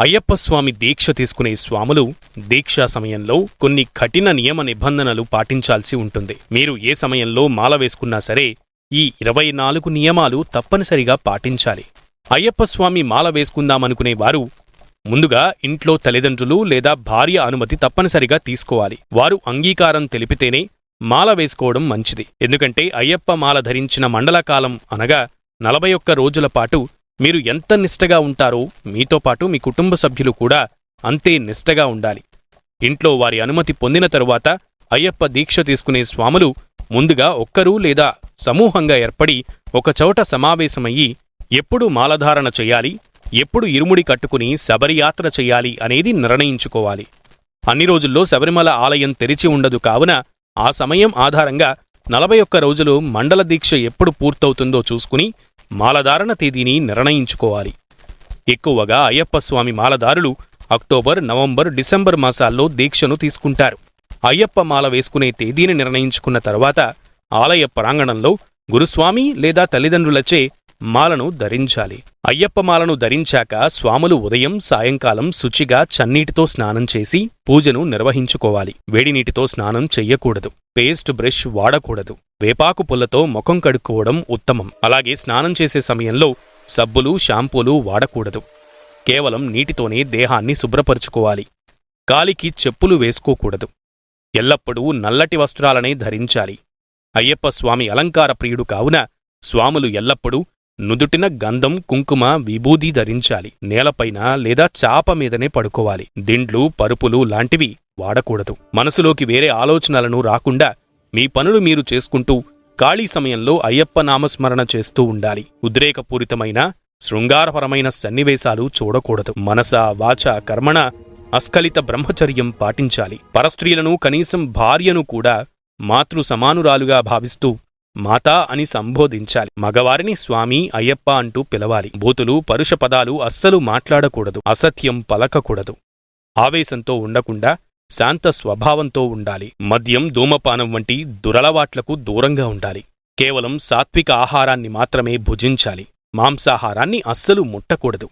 అయ్యప్పస్వామి దీక్ష తీసుకునే స్వాములు దీక్షా సమయంలో కొన్ని కఠిన నియమ నిబంధనలు పాటించాల్సి ఉంటుంది. మీరు ఏ సమయంలో మాల వేసుకున్నా సరే ఈ ఇరవై నాలుగు నియమాలు తప్పనిసరిగా పాటించాలి. అయ్యప్పస్వామి మాల వేసుకుందామనుకునే వారు ముందుగా ఇంట్లో తల్లిదండ్రులు లేదా భార్య అనుమతి తప్పనిసరిగా తీసుకోవాలి. వారు అంగీకారం తెలిపితేనే మాల వేసుకోవడం మంచిది. ఎందుకంటే అయ్యప్ప మాల ధరించిన మండలకాలం అనగా నలభై ఒక్క రోజుల పాటు మీరు ఎంత నిష్టగా ఉంటారో మీతో పాటు మీ కుటుంబ సభ్యులు కూడా అంతే నిష్టగా ఉండాలి. ఇంట్లో వారి అనుమతి పొందిన తరువాత అయ్యప్ప దీక్ష తీసుకునే స్వాములు ముందుగా ఒక్కరు లేదా సమూహంగా ఏర్పడి ఒకచోట సమావేశమయ్యి ఎప్పుడు మాలధారణ చెయ్యాలి ఎప్పుడు ఇరుముడి కట్టుకుని శబరియాత్ర చెయ్యాలి అనేది నిర్ణయించుకోవాలి. అన్ని రోజుల్లో శబరిమల ఆలయం తెరిచి ఉండదు కావున ఆ సమయం ఆధారంగా నలభై ఒక్క రోజులు మండల దీక్ష ఎప్పుడు పూర్తవుతుందో చూసుకుని మాలధారణ తేదీని నిర్ణయించుకోవాలి. ఎక్కువగా అయ్యప్పస్వామి మాలదారులు అక్టోబర్ నవంబర్ డిసెంబర్ మాసాల్లో దీక్షను తీసుకుంటారు. అయ్యప్ప మాల వేసుకునే తేదీని నిర్ణయించుకున్న తర్వాత ఆలయ ప్రాంగణంలో గురుస్వామి లేదా తల్లిదండ్రులచే మాలను ధరించాలి. అయ్యప్ప మాలను ధరించాక స్వాములు ఉదయం సాయంకాలం శుచిగా చన్నీటితో స్నానం చేసి పూజను నిర్వహించుకోవాలి. వేడి నీటితో స్నానం చెయ్యకూడదు. పేస్ట్ బ్రష్ వాడకూడదు. వేపాకు పుల్లతో ముఖం కడుక్కోవడం ఉత్తమం. అలాగే స్నానం చేసే సమయంలో సబ్బులు షాంపూలు వాడకూడదు. కేవలం నీటితోనే దేహాన్ని శుభ్రపరుచుకోవాలి. కాలికి చెప్పులు వేసుకోకూడదు. ఎల్లప్పుడూ నల్లటి వస్త్రాలనే ధరించాలి. అయ్యప్ప స్వామి అలంకార ప్రియుడు కావున స్వాములు ఎల్లప్పుడూ నుదుటిన గంధం కుంకుమ విభూది ధరించాలి. నేలపైన లేదా చాప మీదనే పడుకోవాలి. దిండ్లు పరుపులు లాంటివి వాడకూడదు. మనసులోకి వేరే ఆలోచనలను రాకుండా మీ పనులు మీరు చేసుకుంటూ ఖాళీ సమయంలో అయ్యప్ప నామస్మరణ చేస్తూ ఉండాలి. ఉద్రేకపూరితమైన శృంగారపరమైన సన్నివేశాలు చూడకూడదు. మనస వాచ కర్మణ అస్ఖలిత బ్రహ్మచర్యం పాటించాలి. పరస్త్రీలను కనీసం భార్యను కూడా మాతృ సమానురాలుగా భావిస్తూ మాతా అని సంబోధించాలి. మగవారిని స్వామి అయ్యప్ప అంటూ పిలవాలి. బూతులు పరుష పదాలు అస్సలు మాట్లాడకూడదు. అసత్యం పలకకూడదు. ఆవేశంతో ఉండకుండా శాంత స్వభావంతో ఉండాలి. మద్యం ధూమపానం వంటి దురలవాట్లకు దూరంగా ఉండాలి. కేవలం సాత్విక ఆహారాన్ని మాత్రమే భుజించాలి. మాంసాహారాన్ని అస్సలు ముట్టకూడదు.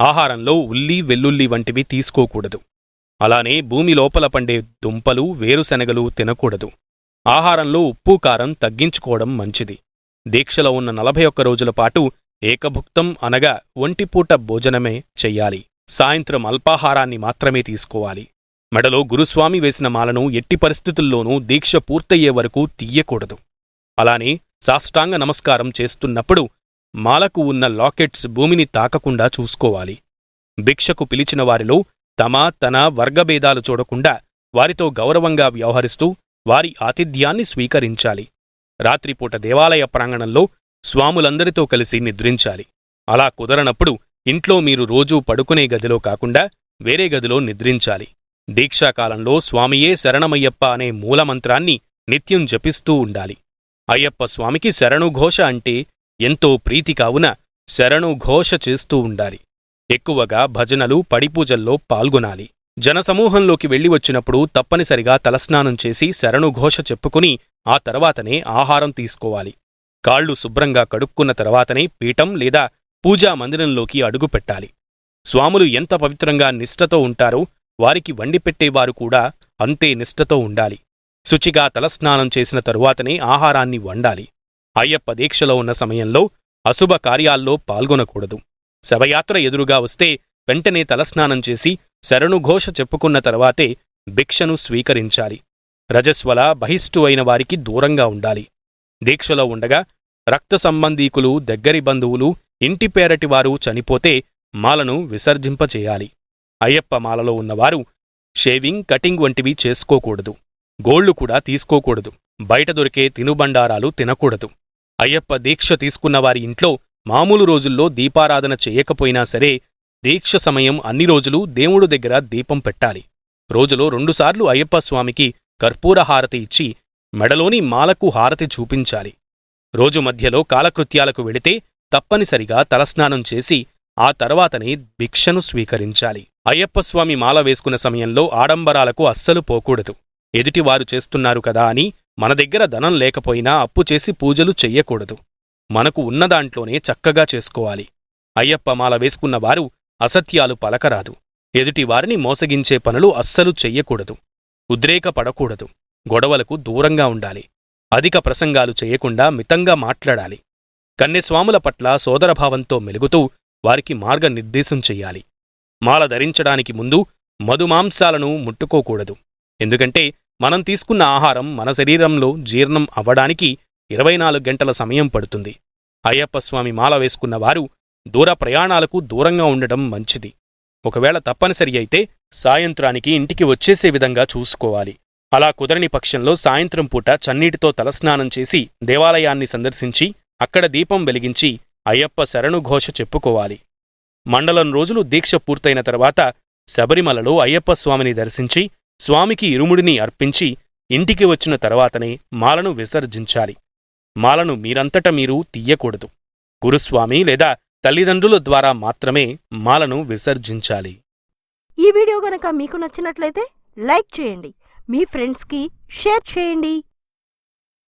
ఆహారంలో ఉల్లి వెల్లుల్లి వంటివి తీసుకోకూడదు. అలానే భూమి లోపల పండే దుంపలు వేరుశనగలు తినకూడదు. ఆహారంలో ఉప్పు కారం తగ్గించుకోవడం మంచిది. దీక్షలో ఉన్న నలభై ఒక్క రోజుల పాటు ఏకభుక్తం అనగా ఒంటిపూట భోజనమే చెయ్యాలి. సాయంత్రం అల్పాహారాన్ని మాత్రమే తీసుకోవాలి. మెడలో గురుస్వామి వేసిన మాలను ఎట్టి పరిస్థితుల్లోనూ దీక్ష పూర్తయ్యే వరకు తీయకూడదు. అలానే సాష్టాంగ నమస్కారం చేస్తున్నప్పుడు మాలకు ఉన్న లాకెట్స్ భూమిని తాకకుండా చూసుకోవాలి. భిక్షకు పిలిచిన వారిలో తమ తన వర్గభేదాలు చూడకుండా వారితో గౌరవంగా వ్యవహరిస్తూ వారి ఆతిథ్యాన్ని స్వీకరించాలి. రాత్రిపూట దేవాలయ ప్రాంగణంలో స్వాములందరితో కలిసి నిద్రించాలి. అలా కుదరనప్పుడు ఇంట్లో మీరు రోజూ పడుకునే గదిలో కాకుండా వేరే గదిలో నిద్రించాలి. దీక్షాకాలంలో స్వామియే శరణమయ్యప్ప అనే మూలమంత్రాన్ని నిత్యం జపిస్తూ ఉండాలి. అయ్యప్ప స్వామికి శరణుఘోష అంటే ఎంతో ప్రీతి కావున శరణుఘోష చేస్తూ ఉండాలి. ఎక్కువగా భజనలు పడిపూజల్లో పాల్గొనాలి. జనసమూహంలోకి వెళ్ళి వచ్చినప్పుడు తప్పనిసరిగా తలస్నానం చేసి శరణుఘోష చెప్పుకుని ఆ తర్వాతనే ఆహారం తీసుకోవాలి. కాళ్ళు శుభ్రంగా కడుక్కున్న తర్వాతనే పీఠం లేదా పూజా మందిరంలోకి అడుగుపెట్టాలి స్వాములు ఎంత పవిత్రంగా నిష్ఠతో ఉంటారో వారికి వండిపెట్టేవారు కూడా అంతే నిష్ఠతో ఉండాలి. శుచిగా తలస్నానం చేసిన తరువాతనే ఆహారాన్ని వండాలి. అయ్యప్ప దీక్షలో ఉన్న సమయంలో అశుభ కార్యాల్లో పాల్గొనకూడదు. శవయాత్ర ఎదురుగా వస్తే వెంటనే తలస్నానం చేసి శరణుఘోష చెప్పుకున్న తర్వాతే భిక్షను స్వీకరించాలి. రజస్వల బహిష్టు అయిన వారికి దూరంగా ఉండాలి. దీక్షలో ఉండగా రక్త సంబంధీకులు దగ్గరి బంధువులు ఇంటి పేరటివారు చనిపోతే మాలను విసర్జింపచేయాలి అయ్యప్ప మాలలో ఉన్నవారు షేవింగ్ కటింగ్ వంటివి చేసుకోకూడదు. గోళ్ళు కూడా తీసుకోకూడదు. బయట దొరికే తినుబండారాలు తినకూడదు. అయ్యప్ప దీక్ష తీసుకున్నవారి ఇంట్లో మామూలు రోజుల్లో దీపారాధన చేయకపోయినా సరే దీక్ష సమయం అన్ని రోజులు దేవుడు దగ్గర దీపం పెట్టాలి. రోజులో రెండుసార్లు అయ్యప్పస్వామికి కర్పూర హారతి ఇచ్చి మెడలోని మాలకు హారతి చూపించాలి. రోజు మధ్యలో కాలకృత్యాలకు వెళితే తప్పనిసరిగా తలస్నానం చేసి ఆ తర్వాతనే భిక్షను స్వీకరించాలి. అయ్యప్పస్వామి మాల వేసుకున్న సమయంలో ఆడంబరాలకు అస్సలు పోకూడదు. ఎదుటివారు చేస్తున్నారు కదా అని మన దగ్గర ధనం లేకపోయినా అప్పు చేసి పూజలు చెయ్యకూడదు. మనకు ఉన్నదాంట్లోనే చక్కగా చేసుకోవాలి. అయ్యప్ప మాల వేసుకున్నవారు అసత్యాలు పలకరాదు. ఎదుటివారిని మోసగించే పనులు అస్సలు చెయ్యకూడదు. ఉద్రేకపడకూడదు. గొడవలకు దూరంగా ఉండాలి. అధిక ప్రసంగాలు చేయకుండా మితంగా మాట్లాడాలి. కన్యస్వాముల పట్ల సోదరభావంతో మెలుగుతూ వారికి మార్గనిర్దేశం చెయ్యాలి. మాల ధరించడానికి ముందు మధుమాంసాలను ముట్టుకోకూడదు. ఎందుకంటే మనం తీసుకున్న ఆహారం మన శరీరంలో జీర్ణం అవ్వడానికి ఇరవై నాలుగు గంటల సమయం పడుతుంది. అయ్యప్పస్వామి మాల వేసుకున్నవారు దూర ప్రయాణాలకు దూరంగా ఉండడం మంచిది. ఒకవేళ తప్పనిసరి అయితే సాయంత్రానికి ఇంటికి వచ్చేసే విధంగా చూసుకోవాలి. అలా కుదరని పక్షంలో సాయంత్రం పూట చన్నీటితో తలస్నానం చేసి దేవాలయాన్ని సందర్శించి అక్కడ దీపం వెలిగించి అయ్యప్ప శరణుఘోష చెప్పుకోవాలి. మండలం రోజులు దీక్ష పూర్తయిన తర్వాత శబరిమలలో అయ్యప్ప స్వామిని దర్శించి స్వామికి ఇరుముడిని అర్పించి ఇంటికి వచ్చిన తర్వాతనే మాలను విసర్జించాలి. మాలను మీరంతట మీరు తీయకూడదు. గురుస్వామి లేదా తల్లిదండ్రుల ద్వారా మాత్రమే మాలను విసర్జించాలి. ఈ వీడియో గనక మీకు నచ్చినట్లయితే లైక్ చేయండి. మీ ఫ్రెండ్స్కి షేర్ చేయండి.